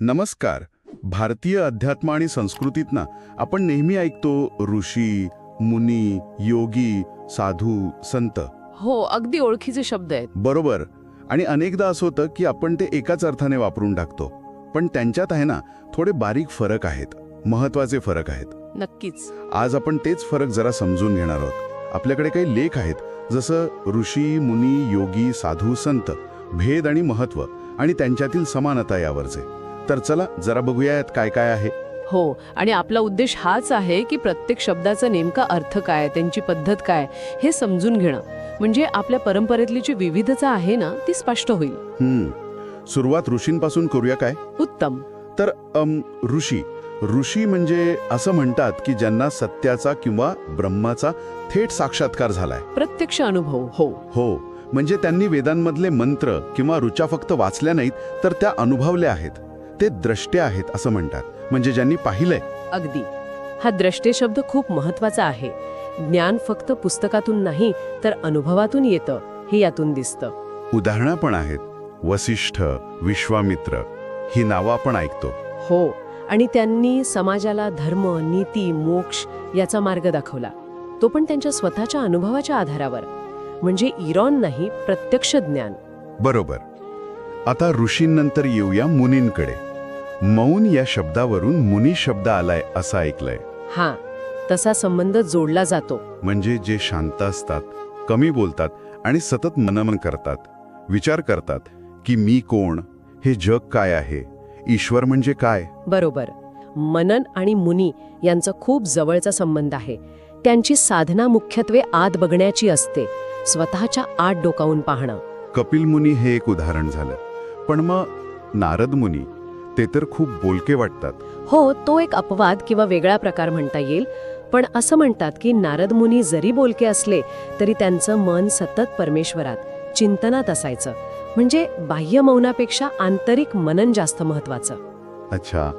नमस्कार. भारतीय अध्यात्म आणि संस्कृतीत ना आपण नेहमी ऐकतो ऋषी मुनी योगी साधू संत. हो अगदी ओळखीचे शब्द आहेत. बरोबर. आणि अनेकदा असं होतं की आपण ते एकाच अर्थाने वापरून टाकतो. पण त्यांच्यात आहे ना थोडे बारीक फरक आहेत. महत्त्वाचे फरक आहेत. नक्कीच. आज आपण तेच फरक जरा समजून घेणार आहोत. आपल्याकडे काही लेख आहेत. जसं ऋषी मुनी योगी साधू संत. भेद आणि महत्त्व आणि त्यांच्यातील समानता यावरचे. तर चला जरा बघूया यात काय काय आहे. हो आणि आपला उद्देश हाच आहे की प्रत्येक शब्दाचा नेमका अर्थ काय त्यांची पद्धत काय हे समजून घेणं. म्हणजे आपल्या परंपरेतली जी विविधता आहे ना ती स्पष्ट होईल. सुरुवात ऋषींपासून करूया काय? उत्तम. तर ऋषी. ऋषी म्हणजे असं म्हणतात की ज्यांना सत्याचा किंवा ब्रह्माचा थेट साक्षात्कार झालाय. प्रत्यक्ष अनुभव हो. हो. म्हणजे त्यांनी वेदांमधले मंत्र किंवा ऋचा फक्त वाचल्या नाहीत तर त्या अनुभवल्या आहेत. ते द्रष्टे आहेत असं म्हणतात. म्हणजे ज्यांनी पाहिलंय. अगदी. हा द्रष्टे शब्द खूप महत्त्वाचा आहे. ज्ञान फक्त पुस्तकातून नाही तर अनुभवातून येतं हे यातून दिसतं. उदाहरणं पण आहेत. वसिष्ठ विश्वामित्र ही नावं आपण ऐकतो. हो. आणि त्यांनी समाजाला धर्म नीती मोक्ष याचा मार्ग दाखवला. तो पण त्यांच्या स्वतःच्या अनुभवाच्या आधारावर. म्हणजे इरॉन नाही प्रत्यक्ष ज्ञान. बरोबर. आता ऋषींनंतर येऊया मुनींकडे. मौन या शब्दावरून मुनी शब्द आलाय असं ऐकलंय. हा तसा संबंध जोडला जातो. म्हणजे जे शांत असतात कमी बोलतात आणि सतत मनमन करतात. विचार करतात की मी कोण? हे जग काय आहे? ईश्वर म्हणजे काय? बरोबर. मनन आणि मुनी यांचा खूप जवळचा संबंध आहे. त्यांची साधना मुख्यत्वे आत बघण्याची असते. स्वतःच्या आत डोकावून पाहणं. कपिल मुनी हे एक उदाहरण झालं. पण मग नारद मुनी ते तर खूप बोलके वाटतात. हो तो एक अपवाद किंवा वेगळा प्रकार म्हणता येईल. पण असं म्हणतात की नारद मुनी जरी बोलके असले तरी त्यांचं मन सतत परमेश्वरात चिंतनात असायचं. म्हणजे बाह्य मौनापेक्षा आंतरिक मनन जास्त महत्वाचं अच्छा.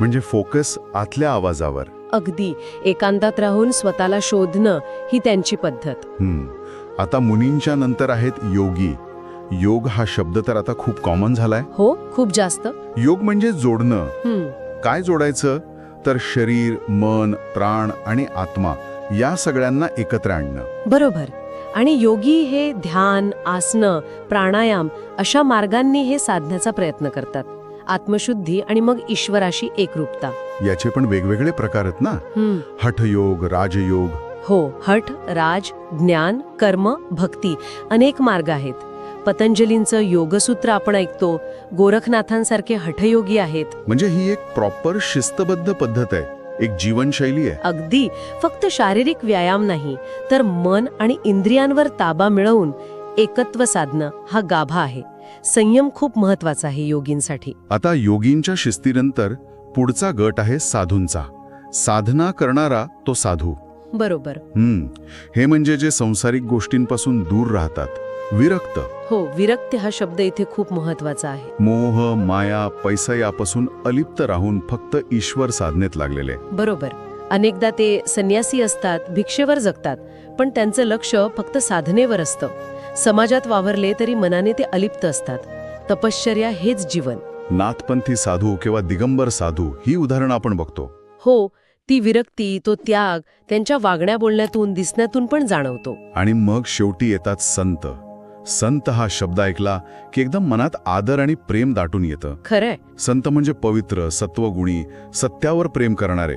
म्हणजे फोकस आतल्या आवाजावर. अगदी. एकांतात राहून स्वतःला शोधणं ही त्यांची पद्धत. आता मुनींच्या नंतर आहेत योगी. योग हा शब्द तर आता खूप कॉमन झालाय. हो खूप जास्त. योग म्हणजे जोडणं. काय जोडायचं? तर शरीर मन प्राण आणि आत्मा या सगळ्यांना एकत्र आणणं. बरोबर. आणि योगी हे ध्यान आसनं प्राणायाम अशा मार्गांनी हे साधण्याचा प्रयत्न करतात. आत्मशुद्धी आणि मग ईश्वराशी एकरूपता. याचे पण वेगवेगळे प्रकार आहेत ना? हम्म. हठयोग राजयोग. हो हठ राज ज्ञान कर्म भक्ती अनेक मार्ग आहेत. पतंजलींचं योगसूत्र आपण ऐकतो. गोरखनाथांसारखे हठयोगी आहेत. म्हणजे ही एक प्रॉपर शिस्तबद्ध पद्धत आहे. एक जीवनशैली आहे. अगदी. फक्त शारीरिक व्यायाम नाही तर मन आणि इंद्रियांवर ताबा मिळवून एकत्व साधणं हा गाभा आहे. संयम खूप महत्त्वाचा आहे योगींसाठी. आता योगींच्या शिस्तीनंतर पुढचा गट आहे साधूंचा. साधना करणारा तो साधू. बरोबर. हम्म. हे म्हणजे जे संसारिक गोष्टींपासून दूर राहतात. विरक्त. हो विरक्ती हा शब्द इथे खूप महत्त्वाचा आहे. मोह माया पैसा यापासून अलिप्त राहून फक्त ईश्वर साधनेत लागलेले. बरोबर. अनेकदा ते संन्यासी असतात भिक्षेवर जगतात पण त्यांचं लक्ष फक्त साधनेवर असतं. समाजात वावरले तरी मनाने ते अलिप्त असतात. तपश्चर्या हेच जीवन. नाथपंथी साधू किंवा दिगंबर साधू ही उदाहरणं आपण बघतो. हो ती विरक्ती तो त्याग त्यांच्या वागण्या बोलण्यातून दिसण्यातून पण जाणवतो. आणि मग शेवटी येतात संत. संत हा शब्द ऐकला की एकदम मनात आदर आणि प्रेम दाटून येतं. खरंय. संत म्हणजे पवित्र सत्वगुणी सत्यावर प्रेम करणारे.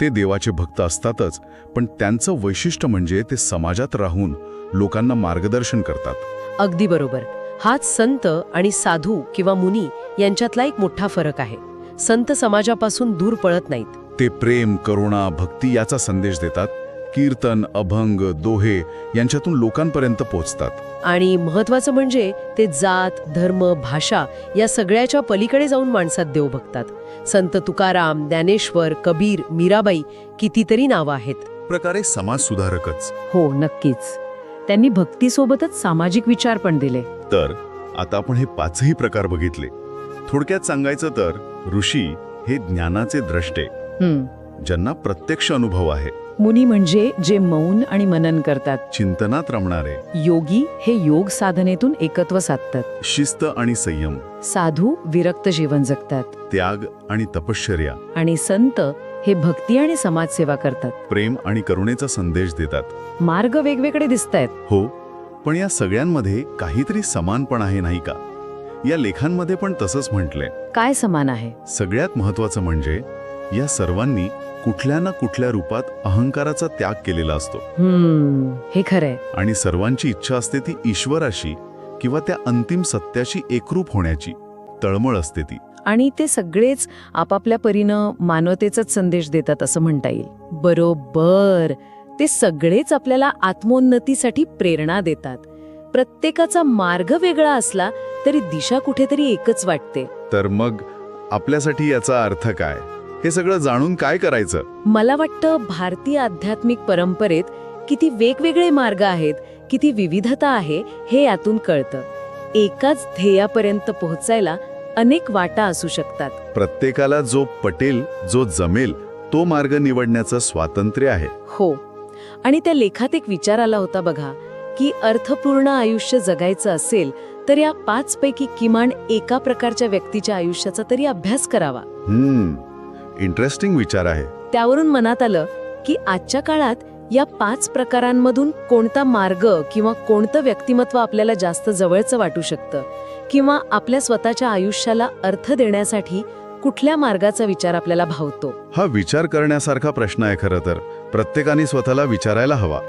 ते देवाचे भक्त असतातच पण त्यांचं वैशिष्ट्य म्हणजे ते समाजात राहून लोकांना मार्गदर्शन करतात. अगदी बरोबर. हाच संत आणि साधू किंवा मुनी यांच्यातला एक मोठा फरक आहे. संत समाजापासून दूर पळत नाहीत. ते प्रेम करुणा भक्ती याचा संदेश देतात. कीर्तन अभंग दोहे यांच्यातून लोकांपर्यंत पोचतात आणि महत्वाचं म्हणजे ते जात धर्म भाषा या सगळ्याच्या पलीकडे जाऊन माणसात देव बघतात. संत तुकाराम ज्ञानेश्वर कबीर मीराबाई कितीतरी नावं आहेत. प्रकारे समाज सुधारकच. हो नक्कीच. त्यांनी भक्तीसोबतच सामाजिक विचार पण दिले. तर आता आपण हे पाचही प्रकार बघितले. थोडक्यात सांगायचं तर ऋषी हे ज्ञानाचे द्रष्टे. ज्यांना प्रत्यक्ष अनुभव आहे. मुनी म्हणजे जे मौन आणि मनन करतात. चिंतनात रमणारे. योगी हे योग साधनेतून एकत्व साधतात. शिस्त आणि संयम. साधू विरक्त जीवन जगतात. त्याग आणि तपश्चर्या. आणि संत हे भक्ती आणि समाजसेवा करतात. प्रेम आणि करुणेचा संदेश देतात. मार्ग वेगवेगळे दिसत आहेत हो पण या सगळ्यांमध्ये काहीतरी समानपण आहे नाही का? या लेखांमध्ये पण तसंच म्हटलंय. काय समान आहे? सगळ्यात महत्वाचं म्हणजे या सर्वांनी कुठल्या ना कुठल्या रूपात अहंकाराचा त्याग केलेला असतो. हम्म हे खरंय. आणि सर्वांची इच्छा असते ती ईश्वराशी किंवा त्या अंतिम सत्याशी एकरूप होण्याची तळमळ असते ती. आणि ते सगळेच आपापल्या परीनं मानवतेचाच संदेश देतात असं म्हणता येईल. बरोबर. ते सगळेच आपल्याला आत्मोन्नतीसाठी प्रेरणा देतात. प्रत्येकाचा मार्ग वेगळा असला तरी दिशा कुठेतरी एकच वाटते. तर मग आपल्यासाठी याचा अर्थ काय? हे सगळं जाणून काय करायचं? मला वाटतं भारतीय आध्यात्मिक परंपरेत किती वेगवेगळे मार्ग आहेत किती विविधता आहे हे यातून कळतं. एकाच ध्येयापर्यंत पोहोचायला अनेक वाटा असू शकतात. प्रत्येकाला जो पटेल जो जमेल तो मार्ग निवडण्याचं स्वातंत्र्य आहे. हो. आणि त्या लेखात एक विचार आला होता बघा की अर्थपूर्ण आयुष्य जगायचं असेल तर या पाच पैकी किमान एका प्रकारच्या व्यक्तीच्या आयुष्याचा तरी अभ्यास करावा. हम्म. इंटरेस्टिंग विचार आहे. त्यावरून मनात आलं की आजच्या काळात या पाच प्रकारांमधून कोणता मार्ग किंवा कोणतं व्यक्तिमत्व आपल्याला जास्त जवळचं वाटू शकतं? किंवा आपल्या स्वतःच्या आयुष्याला अर्थ देण्यासाठी कुठल्या मार्गाचा विचार आपल्याला भावतो? हा विचार करण्यासारखा प्रश्न आहे खरं तर. प्रत्येकाने स्वतःला विचारायला हवा.